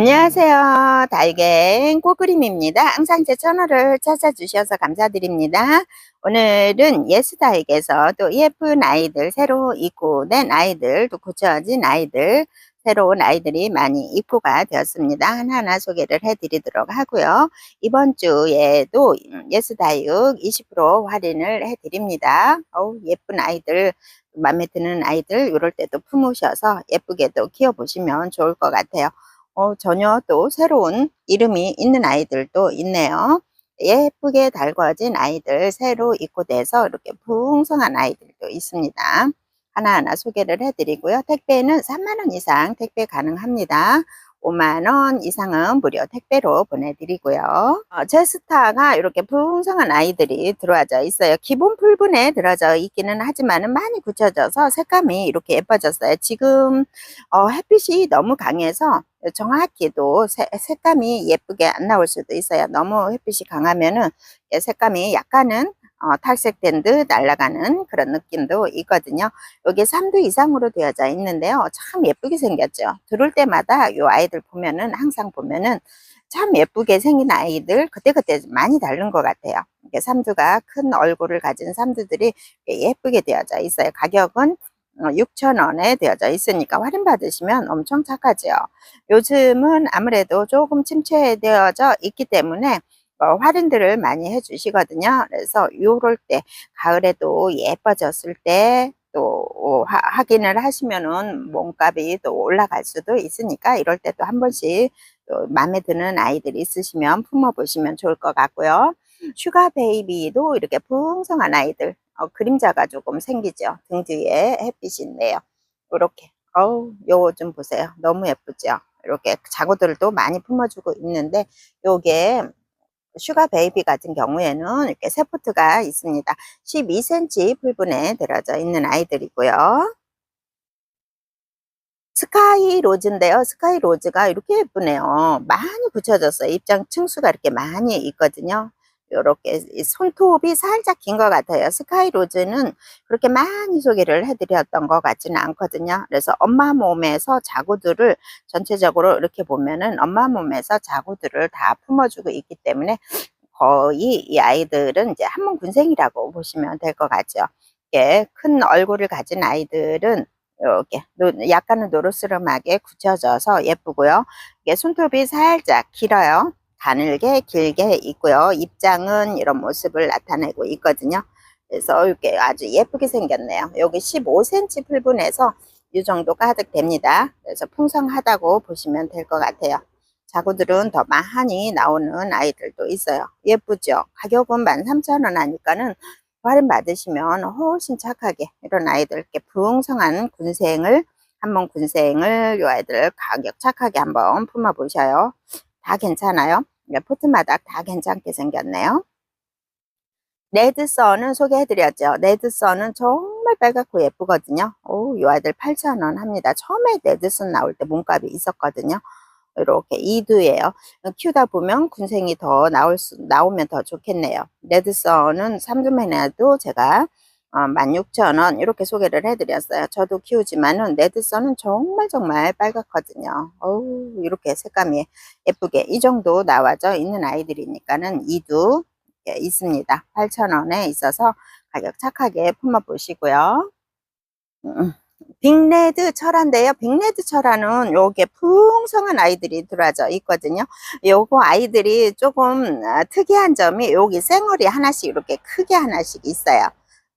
안녕하세요. 달갱 꽃그림입니다. 항상 제 채널을 찾아주셔서 감사드립니다. 오늘은 예스다익에서 또 예쁜 아이들, 새로 입고 된 아이들, 또 고쳐진 아이들, 새로운 아이들이 많이 입고가 되었습니다. 하나하나 소개를 해드리도록 하고요. 이번 주에도 예스다육 20% 할인을 해드립니다. 어우, 예쁜 아이들, 마음에 드는 아이들 이럴 때도 품으셔서 예쁘게도 키워보시면 좋을 것 같아요. 어, 전혀 또 새로운 이름이 있는 아이들도 있네요. 예쁘게 달궈진 아이들 새로 입고돼서 이렇게 풍성한 아이들도 있습니다. 하나하나 소개를 해드리고요. 택배는 3만원 이상 택배 가능합니다. 5만원 이상은 무료 택배로 보내드리고요. 어, 제스타가 이렇게 풍성한 아이들이 들어와져 있어요. 기본 풀분에 들어져 있기는 하지만 많이 굳혀져서 색감이 이렇게 예뻐졌어요. 지금 어, 햇빛이 너무 강해서 정확히도 세, 색감이 예쁘게 안 나올 수도 있어요. 너무 햇빛이 강하면은 색감이 약간은 어, 탈색된 듯 날아가는 그런 느낌도 있거든요. 여기 3도 이상으로 되어져 있는데요. 참 예쁘게 생겼죠. 들어올 때마다 이 아이들 보면은 항상 보면은 참 예쁘게 생긴 아이들 그때그때 많이 다른 것 같아요. 이게 삼두가 큰 얼굴을 가진 삼두들이 예쁘게 되어져 있어요. 가격은 6,000원에 어, 되어져 있으니까 할인 받으시면 엄청 착하죠. 요즘은 아무래도 조금 침체되어져 있기 때문에 어, 할인들을 많이 해주시거든요. 그래서 요럴 때 가을에도 예뻐졌을 때또 확인을 하시면은 몸값이 또 올라갈 수도 있으니까 이럴 때 또 한 번씩 또 마음에 드는 아이들 있으시면 품어 보시면 좋을 것 같고요. 슈가 베이비도 이렇게 풍성한 아이들 어, 그림자가 조금 생기죠. 등 뒤에 햇빛이 있네요. 이렇게 어우 요거 좀 보세요. 너무 예쁘죠. 이렇게 자구들도 많이 품어주고 있는데 요게 슈가 베이비 같은 경우에는 이렇게 세포트가 있습니다. 12cm 풀분에 들어져 있는 아이들이고요. 스카이 로즈인데요. 스카이 로즈가 이렇게 예쁘네요. 많이 붙여졌어요. 입장 층수가 이렇게 많이 있거든요. 이렇게 손톱이 살짝 긴 것 같아요. 스카이 로즈는 그렇게 많이 소개를 해드렸던 것 같지는 않거든요. 그래서 엄마 몸에서 자구들을 전체적으로 이렇게 보면은 엄마 몸에서 자구들을 다 품어주고 있기 때문에 거의 이 아이들은 이제 한몸 군생이라고 보시면 될 것 같죠. 이게 큰 얼굴을 가진 아이들은 이렇게 약간은 노릇스름하게 굳혀져서 예쁘고요. 이게 손톱이 살짝 길어요. 가늘게 길게 있고요. 입장은 이런 모습을 나타내고 있거든요. 그래서 이렇게 아주 예쁘게 생겼네요. 여기 15cm 풀분에서 이 정도 가득 됩니다. 그래서 풍성하다고 보시면 될 것 같아요. 자구들은 더 많이 나오는 아이들도 있어요. 예쁘죠? 가격은 13,000원 하니까는 할인 받으시면 훨씬 착하게 이런 아이들 이렇게 풍성한 군생을 한번 군생을 이 아이들 가격 착하게 한번 품어 보셔요. 다 괜찮아요. 포트마다 다 괜찮게 생겼네요. 레드선은 소개해드렸죠. 레드선은 정말 빨갛고 예쁘거든요. 오, 이 아이들 8,000원 합니다. 처음에 레드선 나올 때 몸값이 있었거든요. 이렇게 이두예요. 키우다 보면 군생이 더 나올 수, 나오면 더 좋겠네요. 레드선은 3주만에도 제가 어, 16,000원 이렇게 소개를 해드렸어요. 저도 키우지만은 레드선은 정말 정말 빨갛거든요. 어우 이렇게 색감이 예쁘게 이 정도 나와져 있는 아이들이니까는 이두 있습니다. 8,000원에 있어서 가격 착하게 품어 보시고요. 음, 빅레드 철화인데요. 빅레드 철화는 요게 풍성한 아이들이 들어져 있거든요. 요거 아이들이 조금 아, 특이한 점이 여기 생얼이 하나씩 이렇게 크게 하나씩 있어요.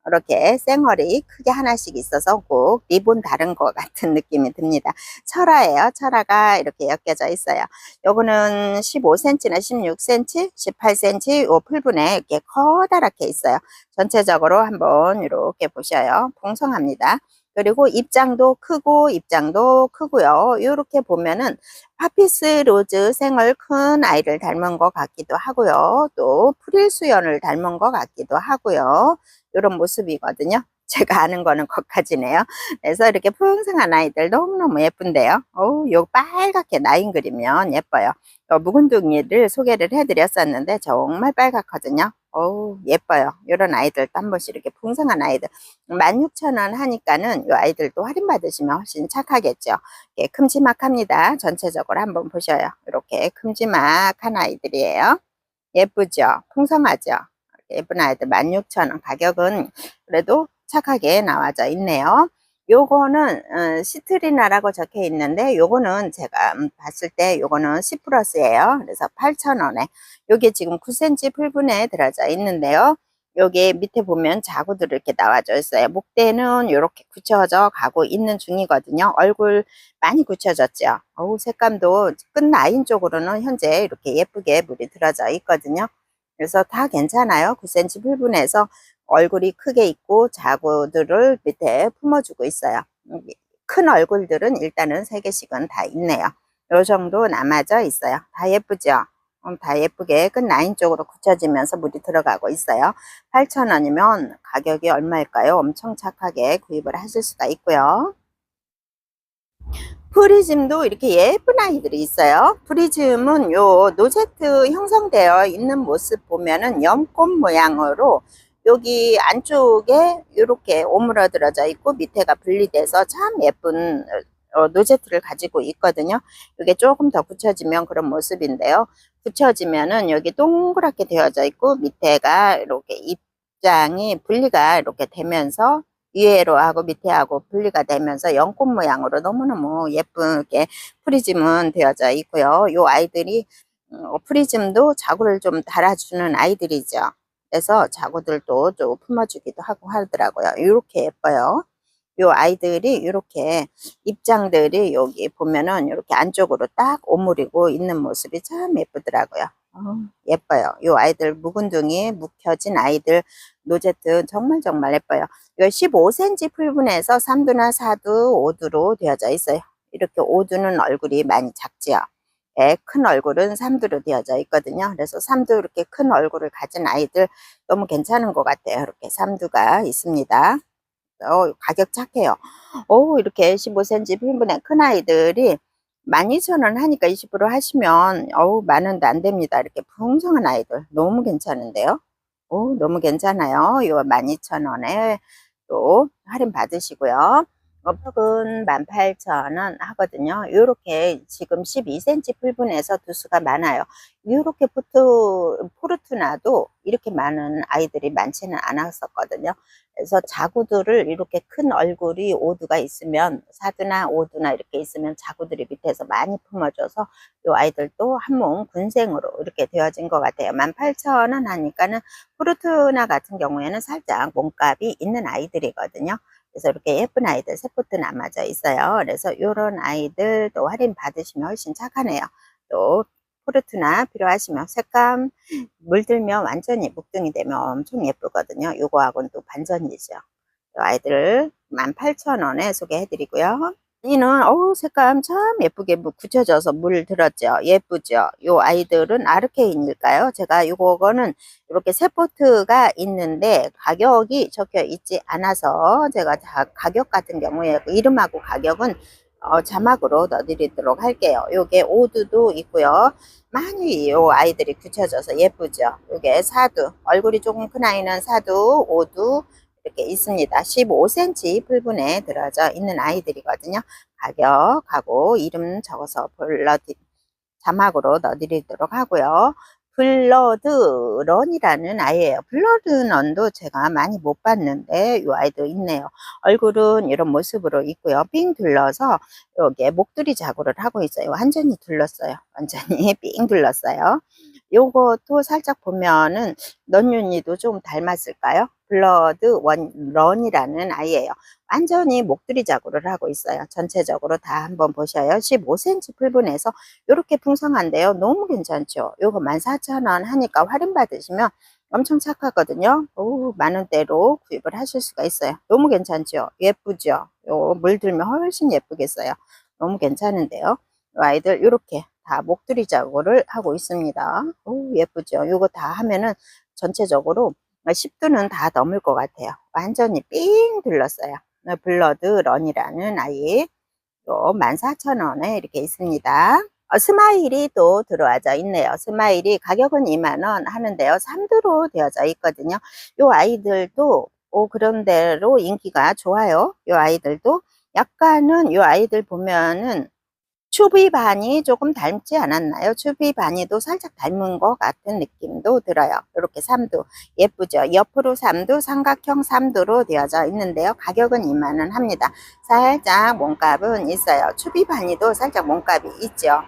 이렇게 생얼이 크게 하나씩 있어서 꼭 리본 다른 것 같은 느낌이 듭니다. 철화예요. 철화가 이렇게 엮여져 있어요. 요거는 15cm나 16cm, 18cm 요 풀분에 이렇게 커다랗게 있어요. 전체적으로 한번 이렇게 보셔요. 풍성합니다. 그리고 입장도 크고 입장도 크고요. 이렇게 보면은 파피스 로즈 생얼 큰 아이를 닮은 것 같기도 하고요. 또 프릴 수연을 닮은 것 같기도 하고요. 이런 모습이거든요. 제가 아는 거는 거까지네요. 그래서 이렇게 풍성한 아이들 너무너무 예쁜데요. 오, 요 빨갛게 나인 그리면 예뻐요. 요 묵은둥이를 소개를 해드렸었는데 정말 빨갛거든요. 어우, 예뻐요. 이런 아이들도 한 번씩 이렇게 풍성한 아이들. 16,000원 하니까는 이 아이들도 할인 받으시면 훨씬 착하겠죠. 예, 큼지막합니다. 전체적으로 한번 보셔요. 이렇게 큼지막한 아이들이에요. 예쁘죠? 풍성하죠? 예쁜 아이들 16,000원 가격은 그래도 착하게 나와져 있네요. 요거는 어, 시트리나라고 적혀 있는데 요거는 제가 음, 봤을 때 요거는 C 플러스예요. 그래서 8,000원에 요게 지금 9cm 풀분에 들어져 있는데요. 여기 밑에 보면 자구들 이렇게 나와져 있어요. 목대는 이렇게 굳혀져 가고 있는 중이거든요. 얼굴 많이 굳혀졌죠. 어우, 색감도 끝 라인 쪽으로는 현재 이렇게 예쁘게 물이 들어져 있거든요. 그래서 다 괜찮아요. 9cm 풀분에서 얼굴이 크게 있고 자구들을 밑에 품어주고 있어요. 음, 큰 얼굴들은 일단은 3개씩은 다 있네요. 요 정도 남아져 있어요. 다 예쁘죠? 음, 다 예쁘게 끝 라인 쪽으로 굳혀지면서 물이 들어가고 있어요. 8,000원이면 가격이 얼마일까요? 엄청 착하게 구입을 하실 수가 있고요. 프리즘도 이렇게 예쁜 아이들이 있어요. 프리즘은 요 노제트 형성되어 있는 모습 보면은 연꽃 모양으로 여기 안쪽에 이렇게 오므러들어져 있고 밑에가 분리돼서 참 예쁜 어, 노제트를 가지고 있거든요. 이게 조금 더 굳혀지면 그런 모습인데요. 붙여지면은 여기 동그랗게 되어져 있고 밑에가 이렇게 입장이 분리가 이렇게 되면서 위에로 하고 밑에 하고 분리가 되면서 연꽃 모양으로 너무너무 예쁘게 프리즘은 되어져 있고요. 이 아이들이 어, 프리즘도 자구를 좀 달아주는 아이들이죠. 그래서 자구들도 좀 품어주기도 하고 하더라고요. 이렇게 예뻐요. 요 아이들이 이렇게 입장들이 여기 보면은 이렇게 안쪽으로 딱 오므리고 있는 모습이 참 예쁘더라고요. 어, 예뻐요. 요 아이들 묵은둥이 묵혀진 아이들 노제트 정말 정말 예뻐요. 이거 15cm 풀분에서 3두나 4두, 5두로 되어져 있어요. 이렇게 5두는 얼굴이 많이 작지요. 예, 큰 얼굴은 3두로 되어져 있거든요. 그래서 3두 이렇게 큰 얼굴을 가진 아이들 너무 괜찮은 것 같아요. 이렇게 3두가 있습니다. 어, 가격 착해요. 오, 이렇게 15cm 핀분의 큰 아이들이 12,000원 하니까 20% 하시면 어우 만원도 안 됩니다. 이렇게 풍성한 아이들 너무 괜찮은데요. 오, 너무 괜찮아요. 이거 12,000원에 또 할인 받으시고요. 어폭은 18,000원 하거든요. 이렇게 지금 12cm 풀분에서 두수가 많아요. 이렇게 포트, 포르투나도 이렇게 많은 아이들이 많지는 않았었거든요. 그래서 자구들을 이렇게 큰 얼굴이 오두가 있으면 사두나 오두나 이렇게 있으면 자구들이 밑에서 많이 품어줘서 이 아이들도 한 몸 군생으로 이렇게 되어진 것 같아요. 18,000원 하니까는 포르투나 같은 경우에는 살짝 몸값이 있는 아이들이거든요. 그래서 이렇게 예쁜 아이들 세포트 남아져 있어요. 그래서 이런 아이들 또 할인 받으시면 훨씬 착하네요. 또 포르투나 필요하시면 색감 물들면 완전히 묵등이 되면 엄청 예쁘거든요. 요거하고는 또 반전이죠. 아이들 18,000원에 소개해드리고요. 이는 어우 색감 참 예쁘게 굳혀져서 물 들었죠. 예쁘죠? 요 아이들은 아르케인일까요? 제가 요거는 이렇게 세 포트가 있는데 가격이 적혀 있지 않아서 제가 가격 같은 경우에 이름하고 가격은 어, 자막으로 넣어드리도록 할게요. 요게 오두도 있고요. 많이 요 아이들이 굳혀져서 예쁘죠? 요게 사두 얼굴이 조금 큰 아이는 사두 오두 이렇게 있습니다. 15cm 풀분에 들어져 있는 아이들이거든요. 가격하고 이름 적어서 불러 자막으로 넣어드리도록 하고요. 블러드 런이라는 아이예요. 블러드 런도 제가 많이 못 봤는데 이 아이도 있네요. 얼굴은 이런 모습으로 있고요. 삥 둘러서 여기에 목도리 자구를 하고 있어요. 완전히 둘렀어요. 완전히 삥 둘렀어요. 요것도 살짝 보면은 넌윤이도 좀 닮았을까요? 블러드 원 런이라는 아이예요. 완전히 목도리 자구를 하고 있어요. 전체적으로 다 한번 보셔요. 15cm 풀분에서 이렇게 풍성한데요. 너무 괜찮죠? 요거 14,000원 하니까 할인 받으시면 엄청 착하거든요. 오, 만 원대로 구입을 하실 수가 있어요. 너무 괜찮죠? 예쁘죠? 요 물들면 훨씬 예쁘겠어요. 너무 괜찮은데요. 요 아이들 이렇게 다 목도리 자구를 하고 있습니다. 오, 예쁘죠? 요거 다 하면은 전체적으로 10두는 다 넘을 것 같아요. 완전히 삥 둘렀어요. 블러드 런이라는 아이 또 14,000원에 이렇게 있습니다. 어, 스마일이 또 들어와져 있네요. 스마일이 가격은 2만원 하는데요. 3두로 되어져 있거든요. 요 아이들도 오, 그런 대로 인기가 좋아요. 요 아이들도 약간은 요 아이들 보면은 추비반이 조금 닮지 않았나요? 추비반이도 살짝 닮은 것 같은 느낌도 들어요. 이렇게 3두 예쁘죠? 옆으로 3두 삼각형 3두로 되어져 있는데요. 가격은 2만원 합니다. 살짝 몸값은 있어요. 추비반이도 살짝 몸값이 있죠.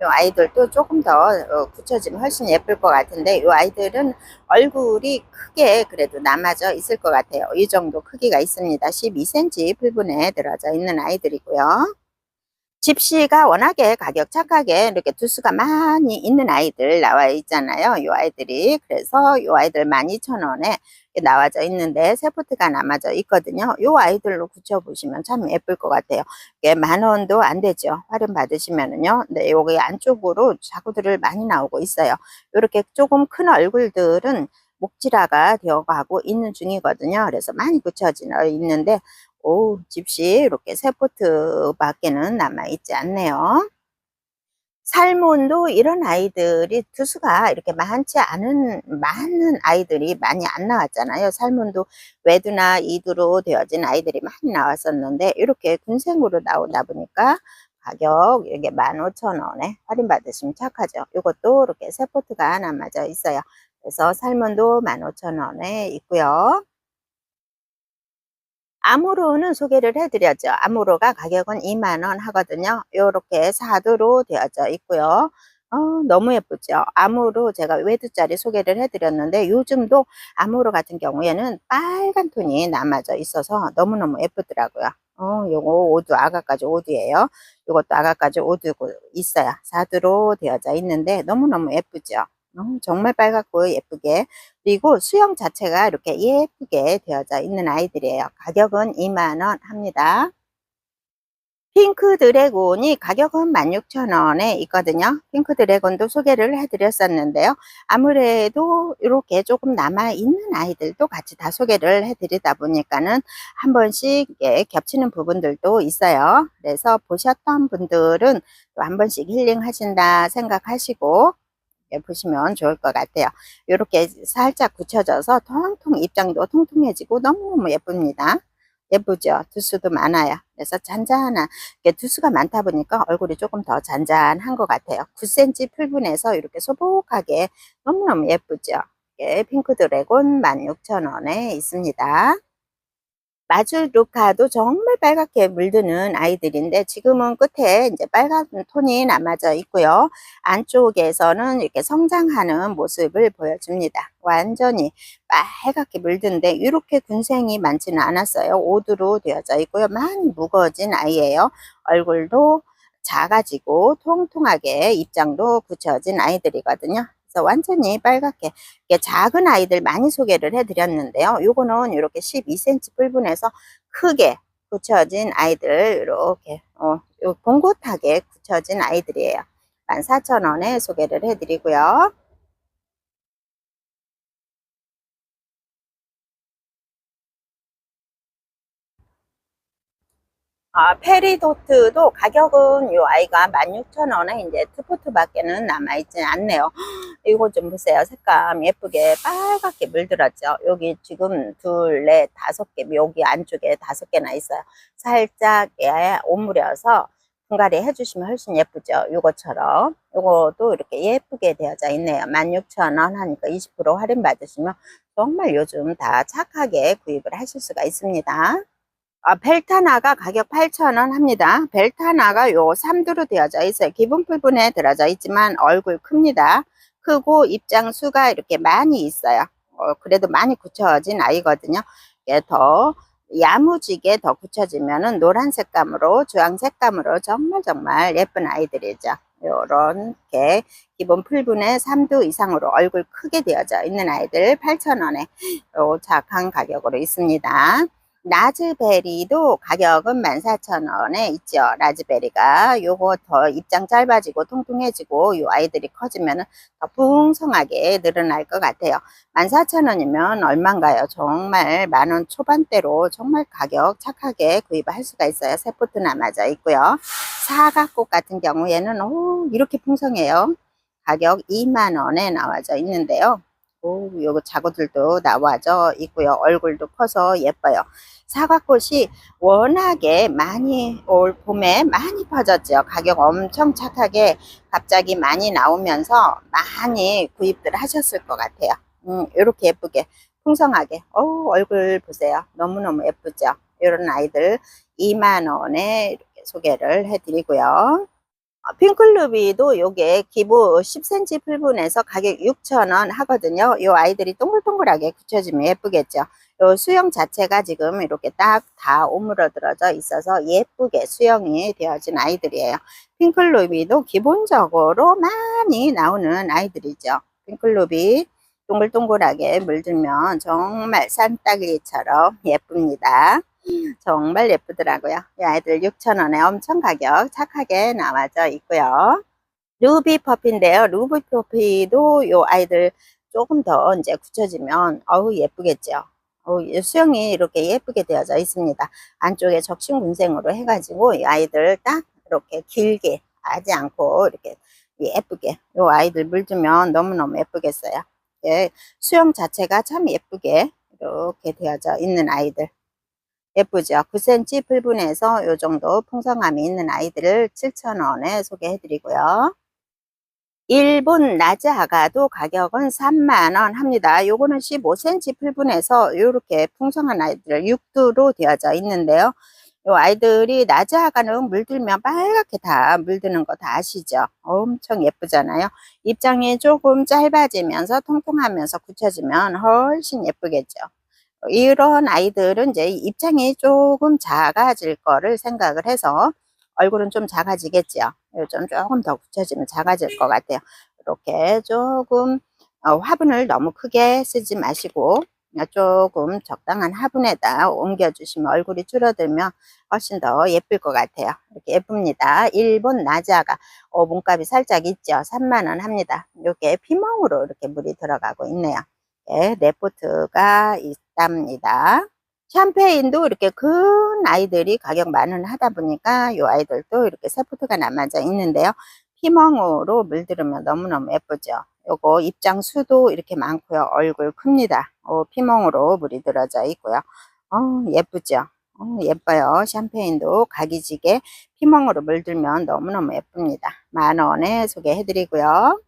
이 아이들도 조금 더 어, 굳혀지면 훨씬 예쁠 것 같은데 이 아이들은 얼굴이 크게 그래도 남아져 있을 것 같아요. 이 정도 크기가 있습니다. 12cm 풀분에 들어져 있는 아이들이고요. 집시가 워낙에 가격 착하게 이렇게 두수가 많이 있는 아이들 나와 있잖아요. 이 아이들이. 그래서 이 아이들 12,000원에 나와져 있는데 세포트가 남아져 있거든요. 이 아이들로 붙여보시면 참 예쁠 것 같아요. 이게 만 원도 안 되죠. 할인 받으시면은요. 네, 여기 안쪽으로 자구들을 많이 나오고 있어요. 이렇게 조금 큰 얼굴들은 목질화가 되어가고 있는 중이거든요. 그래서 많이 붙여져 있는데 오, 집시 이렇게 세 포트 밖에는 남아있지 않네요. 살몬도 이런 아이들이 두수가 이렇게 많지 않은 많은 아이들이 많이 안 나왔잖아요. 살몬도 외두나 이두로 되어진 아이들이 많이 나왔었는데 이렇게 군생으로 나오다 보니까 가격 이게 15,000원에 할인 받으시면 착하죠. 이것도 이렇게 세 포트가 남아져 있어요. 그래서 살몬도 15,000원에 있고요. 아무로는 소개를 해드렸죠. 아무로가 가격은 2만원 하거든요. 이렇게 사두로 되어져 있고요. 어, 너무 예쁘죠. 아무로 제가 외두짜리 소개를 해드렸는데 요즘도 아무로 같은 경우에는 빨간 톤이 남아져 있어서 너무너무 예쁘더라고요. 어, 요거 오두 아가까지 오두예요. 요것도 아가까지 오두고 있어요. 사두로 되어져 있는데 너무너무 예쁘죠. 어, 정말 빨갛고 예쁘게. 그리고 수영 자체가 이렇게 예쁘게 되어져 있는 아이들이에요. 가격은 2만원 합니다. 핑크 드래곤이 가격은 16,000원에 있거든요. 핑크 드래곤도 소개를 해드렸었는데요. 아무래도 이렇게 조금 남아있는 아이들도 같이 다 소개를 해드리다 보니까는 한 번씩 예, 겹치는 부분들도 있어요. 그래서 보셨던 분들은 또 한 번씩 힐링 하신다 생각하시고 보시면 좋을 것 같아요. 이렇게 살짝 굳혀져서 통통 입장도 통통해지고 너무너무 예쁩니다. 예쁘죠? 두수도 많아요. 그래서 잔잔한 두수가 많다 보니까 얼굴이 조금 더 잔잔한 것 같아요. 9cm 풀분에서 이렇게 소복하게 너무너무 예쁘죠? 핑크 드래곤 16,000원에 있습니다. 마주루카도 정말 빨갛게 물드는 아이들인데 지금은 끝에 이제 빨간 톤이 남아져 있고요. 안쪽에서는 이렇게 성장하는 모습을 보여줍니다. 완전히 빨갛게 물든데 이렇게 군생이 많지는 않았어요. 오두로 되어져 있고요. 많이 무거워진 아이예요. 얼굴도 작아지고 통통하게 입장도 굳혀진 아이들이거든요. 그래서 완전히 빨갛게 작은 아이들 많이 소개를 해드렸는데요. 요거는 이렇게 12cm 뿔분해서 크게 굳혀진 아이들 이렇게 어, 봉긋하게 굳혀진 아이들이에요. 14,000원에 소개를 해드리고요. 아, 페리도트도 가격은 요 아이가 16,000원에 이제 투포트 밖에는 남아있지 않네요. 이거 좀 보세요. 색감 예쁘게 빨갛게 물들었죠. 여기 지금 둘, 넷, 다섯 개, 여기 안쪽에 다섯 개나 있어요. 살짝 예, 오므려서 분갈이 해주시면 훨씬 예쁘죠. 요거처럼. 요것도 이렇게 예쁘게 되어져 있네요. 16,000원 하니까 20% 할인 받으시면 정말 요즘 다 착하게 구입을 하실 수가 있습니다. 아, 벨타나가 가격 8,000원 합니다. 벨타나가 요 3두로 되어져 있어요. 기본 풀분에 들어져 있지만 얼굴 큽니다. 크고 입장 수가 이렇게 많이 있어요. 어, 그래도 많이 굳혀진 아이거든요. 이게 더 야무지게 더 굳혀지면은 노란 색감으로 주황 색감으로 정말 정말 예쁜 아이들이죠. 요렇게 기본 풀분에 3두 이상으로 얼굴 크게 되어져 있는 아이들 8,000원에 요 착한 가격으로 있습니다. 라즈베리도 가격은 14,000원에 있죠. 라즈베리가 요거 더 입장 짧아지고 통통해지고 요 아이들이 커지면 더 풍성하게 늘어날 것 같아요. 14,000원이면 얼마인가요? 정말 만원 초반대로 정말 가격 착하게 구입할 수가 있어요. 세포트 남아져 있고요. 사각꽃 같은 경우에는 오 이렇게 풍성해요. 가격 2만원에 나와져 있는데요. 오, 요거 자구들도 나와져 있고요. 얼굴도 커서 예뻐요. 사과꽃이 워낙에 많이 올 봄에 많이 퍼졌죠. 가격 엄청 착하게 갑자기 많이 나오면서 많이 구입들 하셨을 것 같아요. 음, 이렇게 예쁘게 풍성하게. 어 얼굴 보세요. 너무너무 예쁘죠. 이런 아이들 2만 원에 이렇게 소개를 해드리고요. 어, 핑클루비도 요게 기부 10cm 풀분에서 가격 6,000원 하거든요. 요 아이들이 동글동글하게 굳혀지면 예쁘겠죠. 요 수영 자체가 지금 이렇게 딱 다 오므러들어져 있어서 예쁘게 수영이 되어진 아이들이에요. 핑클루비도 기본적으로 많이 나오는 아이들이죠. 핑클루비 동글동글하게 물들면 정말 산딸기처럼 예쁩니다. 정말 예쁘더라고요. 이 아이들 6,000원에 엄청 가격 착하게 나와져 있고요. 루비 퍼피인데요. 루비 퍼피도 이 아이들 조금 더 이제 굳혀지면 어우 예쁘겠죠. 수영이 이렇게 예쁘게 되어져 있습니다. 안쪽에 적신 군생으로 해가지고 이 아이들 딱 이렇게 길게 하지 않고 이렇게 예쁘게 이 아이들 물주면 너무너무 예쁘겠어요. 예, 수영 자체가 참 예쁘게 이렇게 되어져 있는 아이들 예쁘죠? 9cm 풀분에서 요 정도 풍성함이 있는 아이들을 7,000원에 소개해 드리고요. 일본 나즈하가도 가격은 3만원 합니다. 요거는 15cm 풀분에서 이렇게 풍성한 아이들 6두로 되어져 있는데요. 요 아이들이 나즈하가는 물들면 빨갛게 다 물드는 거 다 아시죠? 엄청 예쁘잖아요. 입장이 조금 짧아지면서 통통하면서 굳혀지면 훨씬 예쁘겠죠. 이런 아이들은 이제 입장이 조금 작아질 거를 생각을 해서 얼굴은 좀 작아지겠죠. 요즘 조금 더 굳혀지면 작아질 것 같아요. 이렇게 조금 어, 화분을 너무 크게 쓰지 마시고 조금 적당한 화분에다 옮겨주시면 얼굴이 줄어들면 훨씬 더 예쁠 것 같아요. 이렇게 예쁩니다. 일본 나자가 어, 몸값이 살짝 있죠. 3만원 합니다. 이게 피멍으로 이렇게 물이 들어가고 있네요. 네, 레포트가 있답니다. 샴페인도 이렇게 큰 아이들이 가격 만원 하다 보니까 이 아이들도 이렇게 세포트가 남아져 있는데요. 피멍으로 물들으면 너무너무 예쁘죠. 요거 입장 수도 이렇게 많고요. 얼굴 큽니다. 어, 피멍으로 물이 들어져 있고요. 어, 예쁘죠. 어, 예뻐요. 샴페인도 가기지게 피멍으로 물들면 너무너무 예쁩니다. 만원에 소개해드리고요.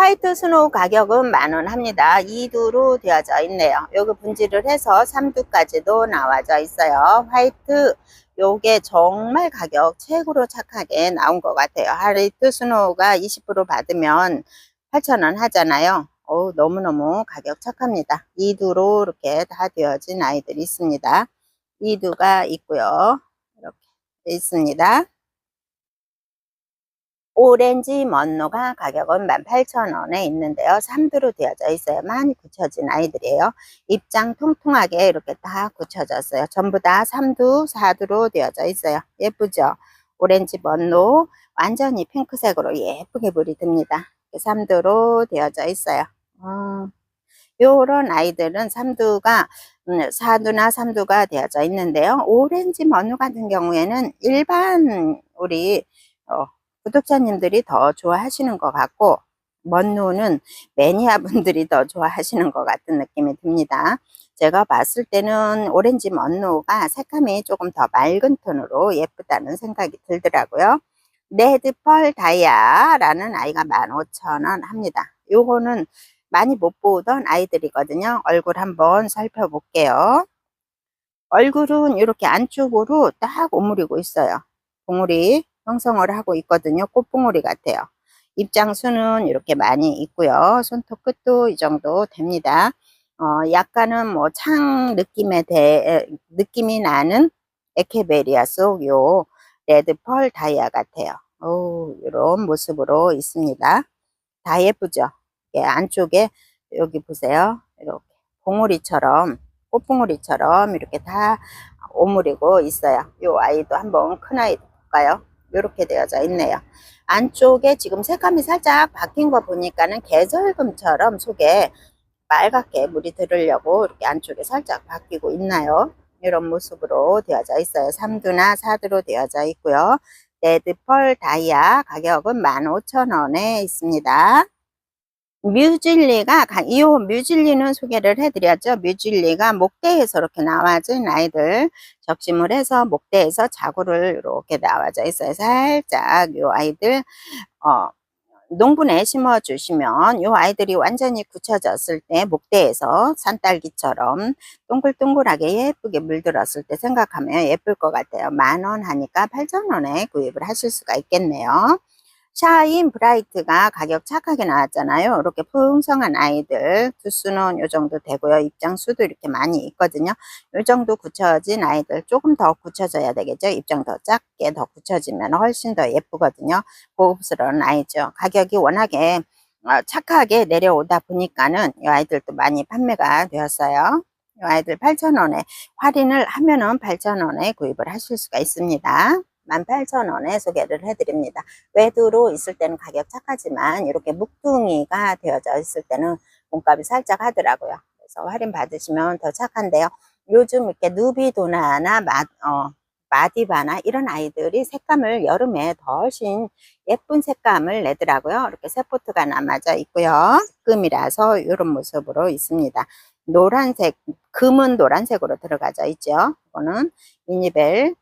화이트 스노우 가격은 만원 합니다. 2두로 되어져 있네요. 여기 분질을 해서 3두까지도 나와져 있어요. 화이트 요게 정말 가격 최고로 착하게 나온 것 같아요. 화이트 스노우가 20% 받으면 8,000원 하잖아요. 오, 너무너무 가격 착합니다. 2두로 이렇게 다 되어진 아이들이 있습니다. 2두가 있고요. 이렇게 있습니다. 오렌지 먼노가 가격은 18,000원에 있는데요. 3두로 되어져 있어요. 많이 굳혀진 아이들이에요. 입장 통통하게 이렇게 다 굳혀졌어요. 전부 다 3두, 4두로 되어져 있어요. 예쁘죠? 오렌지 먼노 완전히 핑크색으로 예쁘게 물이 듭니다. 3두로 되어져 있어요. 어, 요런 아이들은 3두가 4두나 음, 3두가 되어져 있는데요. 오렌지 먼노 같은 경우에는 일반 우리 어, 구독자님들이 더 좋아하시는 것 같고 먼노는 매니아 분들이 더 좋아하시는 것 같은 느낌이 듭니다. 제가 봤을 때는 오렌지 먼노가 색감이 조금 더 맑은 톤으로 예쁘다는 생각이 들더라고요. 레드펄 다이아라는 아이가 15,000원 합니다. 요거는 많이 못 보던 아이들이거든요. 얼굴 한번 살펴볼게요. 얼굴은 이렇게 안쪽으로 딱 오므리고 있어요. 봉우리 형성을 하고 있거든요. 꽃봉오리 같아요. 입장수는 이렇게 많이 있고요. 손톱 끝도 이 정도 됩니다. 어, 약간은 뭐 창 느낌에 대, 느낌이 나는 에케베리아 속 요 레드 펄 다이아 같아요. 오, 이런 모습으로 있습니다. 다 예쁘죠? 예, 안쪽에 여기 보세요. 이렇게 봉우리처럼 꽃봉오리처럼 이렇게 다 오므리고 있어요. 요 아이도 한번 큰 아이 볼까요? 이렇게 되어져 있네요. 안쪽에 지금 색감이 살짝 바뀐 거 보니까는 계절금처럼 속에 빨갛게 물이 들으려고 이렇게 안쪽에 살짝 바뀌고 있나요? 이런 모습으로 되어져 있어요. 3두나 4두로 되어져 있고요. 레드펄 다이아 가격은 15,000원에 있습니다. 뮤질리가 가- 이 뮤질리는 소개를 해드렸죠. 뮤질리가 목대에서 이렇게 나와진 아이들 적심을 해서 목대에서 자구를 이렇게 나와져 있어요. 살짝 이 아이들 어, 농분에 심어 주시면 이 아이들이 완전히 굳혀졌을 때 목대에서 산딸기처럼 동글동글하게 예쁘게 물들었을 때 생각하면 예쁠 것 같아요. 만 원 하니까 8,000원에 구입을 하실 수가 있겠네요. 샤인 브라이트가 가격 착하게 나왔잖아요. 이렇게 풍성한 아이들 두수는 요 정도 되고요. 입장수도 이렇게 많이 있거든요. 요 정도 굳혀진 아이들 조금 더 굳혀져야 되겠죠. 입장 더 작게 더 굳혀지면 훨씬 더 예쁘거든요. 고급스러운 아이죠. 가격이 워낙에 어, 착하게 내려오다 보니까는 이 아이들도 많이 판매가 되었어요. 이 아이들 8,000원에 할인을 하면은 8,000원에 구입을 하실 수가 있습니다. 18,000원에 소개를 해드립니다. 외두로 있을 때는 가격 착하지만 이렇게 묵둥이가 되어져 있을 때는 몸값이 살짝 하더라고요. 그래서 할인 받으시면 더 착한데요. 요즘 이렇게 누비도나나 마, 어, 마디바나 이런 아이들이 색감을 여름에 더 훨씬 예쁜 색감을 내더라고요. 이렇게 세포트가 남아져 있고요. 금이라서 이런 모습으로 있습니다. 노란색, 금은 노란색으로 들어가져 있죠. 이거는 미니벨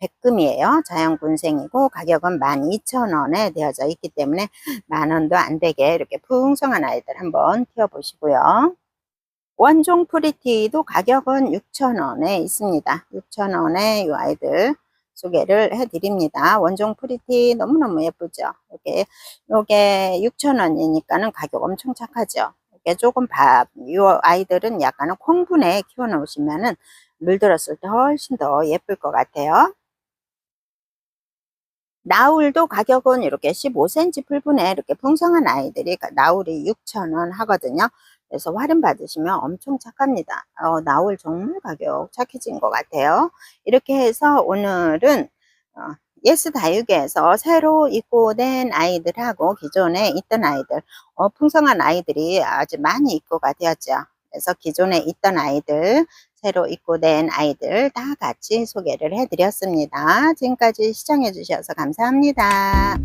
백금이에요. 자연군생이고 가격은 12,000원에 되어져 있기 때문에 만 원도 안 되게 이렇게 풍성한 아이들 한번 키워보시고요. 원종 프리티도 가격은 6,000원에 있습니다. 6,000원에 이 아이들 소개를 해드립니다. 원종 프리티 너무너무 예쁘죠? 이게, 요게 6,000원이니까는 가격 엄청 착하죠? 이게 조금 밥, 이 아이들은 약간은 콩분에 키워놓으시면은 물들었을 때 훨씬 더 예쁠 것 같아요. 나울도 가격은 이렇게 15cm 풀분에 이렇게 풍성한 아이들이 가- 나울이 6,000원 하거든요. 그래서 할인 받으시면 엄청 착합니다. 어, 나울 정말 가격 착해진 것 같아요. 이렇게 해서 오늘은 어, 예스 다육에서 새로 입고된 아이들하고 기존에 있던 아이들, 어, 풍성한 아이들이 아주 많이 입고가 되었죠. 그래서 기존에 있던 아이들, 새로 입고된 아이들 다 같이 소개를 해드렸습니다. 지금까지 시청해 주셔서 감사합니다.